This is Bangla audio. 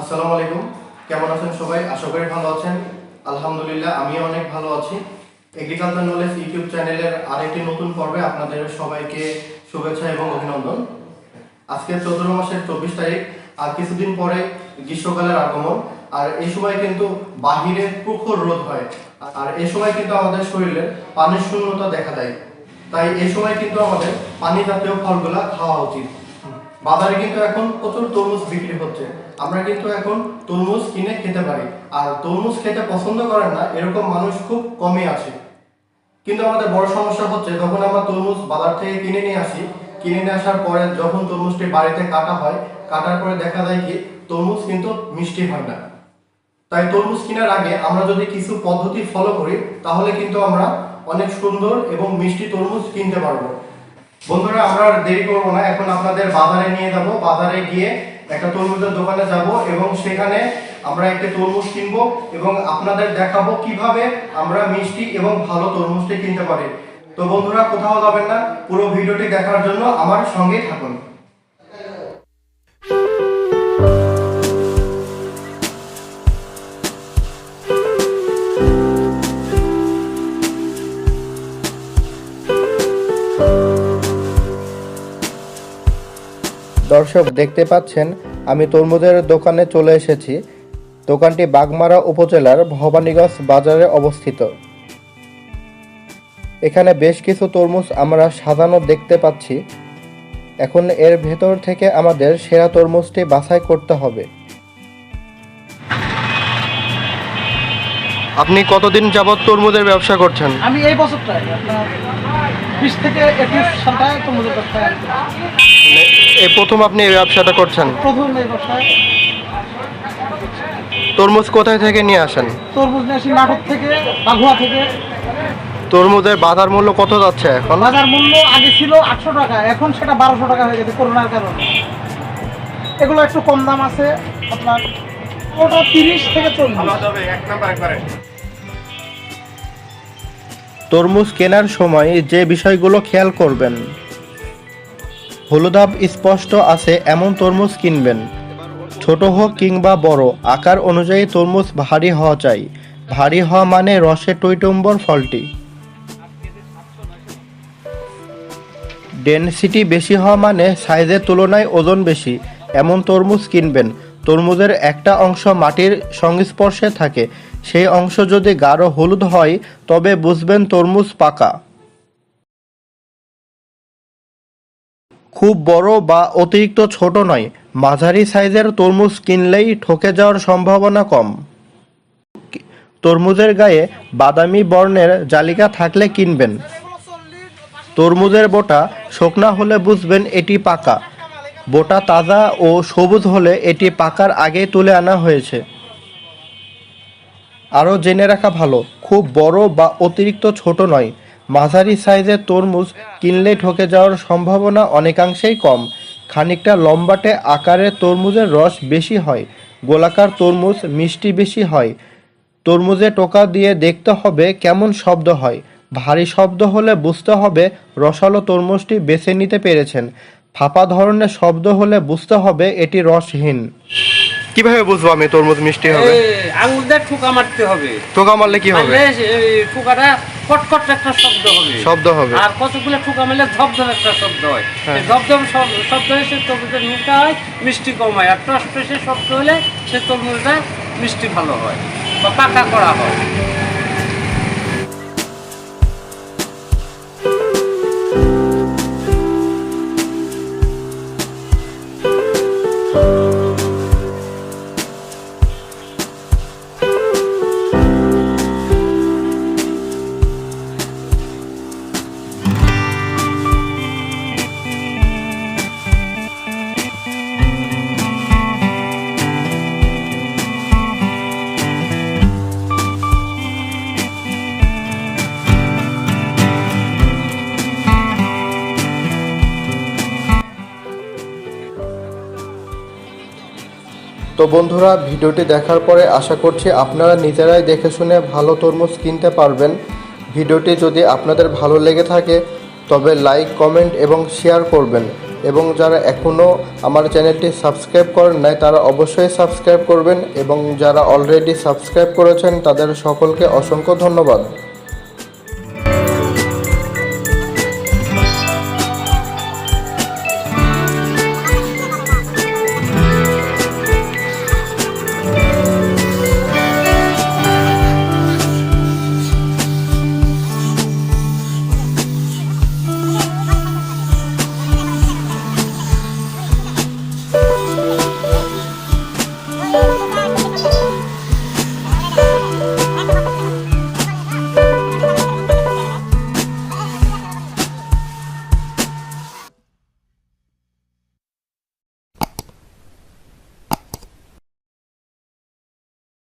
আসসালামু আলাইকুম। কেমন আছেন সবাই? আশা করি ভালো আছেন। আলহামদুলিল্লাহ, আমিও অনেক ভালো আছি। এগ্রিকালচার নলেজ ইউটিউব চ্যানেলের আরেকটি নতুন পর্বে আপনাদের সবাইকে শুভেচ্ছা এবং অভিনন্দন। আজকে চতুর্থ মাসের চব্বিশ তারিখ, আর কিছুদিন পরে গ্রীষ্মকালের আগমন। আর এই সময় কিন্তু বাহিরে প্রখর রোদ হয়। আর এই সময় কিন্তু আমাদের শরীরে পানির শূন্যতা দেখা দেয়। তাই এই সময় কিন্তু আমাদের পানি জাতীয় ফলগুলা খাওয়া উচিত। বাজারে কিন্তু এখন প্রচুর তরমুজ বিক্রি হচ্ছে। আমরা কিন্তু এখন তরমুজ কিনে খেতে পারি। আর তরমুজ খেতে পছন্দ করেন না, এরকম মানুষ খুব কমই আছে। কিন্তু আমাদের বড় সমস্যা হচ্ছে, যখন আমরা তরমুজ বাজার থেকে কিনে নিয়ে আসি, কিনে নিয়ে আসার পরে যখন তরমুজটি বাড়িতে কাটা হয়, কাটার পরে দেখা যায় কি, তরমুজ কিন্তু মিষ্টি হয় না। তাই তরমুজ কেনার আগে আমরা যদি কিছু পদ্ধতি ফলো করি, তাহলে কিন্তু আমরা অনেক সুন্দর এবং মিষ্টি তরমুজ কিনতে পারব। বন্ধুরা, আমরা দেরি করব না। এখন আপনাদের বাজারে নিয়ে যাব। বাজারে গিয়ে একটা তরমুজের দোকানে যাব এবং সেখানে আমরা একটা তরমুজ কিনবো এবং আপনাদের দেখাবো কীভাবে আমরা মিষ্টি এবং ভালো তরমুজটি কিনতে পারি। তো বন্ধুরা, কোথাও যাবেন না। পুরো ভিডিওটি দেখার জন্য আমার সঙ্গেই থাকুন। দর্শক দেখতে পাচ্ছেন, আমি তরমুজের দোকানে চলে এসেছি। দোকানটি বাগমারা উপজেলার ভবানীগঞ্জ বাজারে অবস্থিত। এখানে বেশ কিছু তরমুজ আমরা সাজানো দেখতে পাচ্ছি। এখন এর ভেতর থেকে আমাদের সেরা তরমুজটি বাছাই করতে হবে। আপনি কতদিন যাবৎ তরমুজের ব্যবসা করছেন? আমি এই বছরটাই বিশ থেকে একুশ সালটায় তরমুজের ব্যবসায় এই প্রথম আপনি এই ব্যবসাটা করছেন? প্রথম এই ব্যবসায়। তরমুজ কোথায় থেকে নিয়ে আসেন? তরমুজ নিয়ে আসি নাটক থেকে বাঘুয়া থেকে। তরমুজের বাজার মূল্য কত যাচ্ছে এখন? বাজার মূল্য আগে ছিল আটশো টাকা এখন সেটা বারোশো টাকা হয়ে গেছে করোনার কারণে। এগুলো একটু কম দাম আছে আপনার ওটা তিরিশ থেকে চল্লিশ। তরমুজ কেনার সময় যে বিষয়গুলো খেয়াল করবেন। হলুদাভ স্পষ্ট আছে এমন তরমুজ কিনবেন। ছোট হোক কিংবা বড় আকার অনুযায়ী তরমুজ ভারী হওয়া চাই। ভারী হওয়া মানে রসে টইটম্বর ফলটি। ডেনসিটি বেশি হওয়া মানে সাইজের তুলনায় ওজন বেশি এমন তরমুজ কিনবেন। তরমুজের একটা অংশ মাটির সংস্পর্শে থাকে, সেই অংশ যদি গাঢ় হলুদ হয়, তবে বুঝবেন তরমুজ পাকা। খুব বড় বা অতিরিক্ত ছোট নয়, মাঝারি সাইজের তরমুজ কিনলেই ঠকে যাওয়ার সম্ভাবনা কম। তরমুজের গায়ে বাদামি বর্ণের জালিকা থাকলে কিনবেন। তরমুজের বোটা শুকনা হলে বুঝবেন এটি পাকা। বোটা তাজা ও সবুজ হলে এটি পাকার আগে তুলে আনা হয়েছে। আরও জেনে রাখা ভালো, খুব বড় বা অতিরিক্ত ছোট নয়। মাঝারি সাইজের তরমুজ কিনলে ঠকে যাওয়ার সম্ভাবনা অনেকাংশেই কম। খানিকটা লম্বাটে আকারের তরমুজের রস বেশি হয়। গোলাকার তরমুজ মিষ্টি বেশি হয়। তরমুজে টোকা দিয়ে দেখতে হবে কেমন শব্দ হয়। ভারী শব্দ হলে বুঝতে হবে রসালো তরমুজটি বেছে নিতে পেরেছেন। ফাঁপা ধরনের শব্দ হলে বুঝতে হবে এটি রসহীন। কীভাবে বুঝব আমি? তরমুজ মিষ্টি হবে। আঙুল দিয়ে ঠুকা মারতে হবে। ঠোকা মারলে কি হবে? ঠুকাটা কটকট একটা শব্দ হবে। শব্দ হবে। আর কতগুলো ঠুকা মারলে ধবধব একটা শব্দ হয়। হ্যাঁ। শব- শব্দ হলে সে তরমুজের মিষ্টি হয় মিষ্টি কম হয়। আর টস টসে শব্দ হলে সে তরমুজটা মিষ্টি ভালো হয় বা পাকা করা হয়। তো বন্ধুরা, ভিডিওটি দেখার পরে আশা করছি আপনারা নিজেরাই দেখে শুনে ভালো তরমুজ কিনতে পারবেন। ভিডিওটি যদি আপনাদের ভালো লেগে থাকে, তবে লাইক, কমেন্ট এবং শেয়ার করবেন। এবং যারা এখনও আমার চ্যানেলটি সাবস্ক্রাইব করেন নাই, তারা অবশ্যই সাবস্ক্রাইব করবেন এবং যারা অলরেডি সাবস্ক্রাইব করেছেন, তাদের সকলকে অসংখ্য ধন্যবাদ।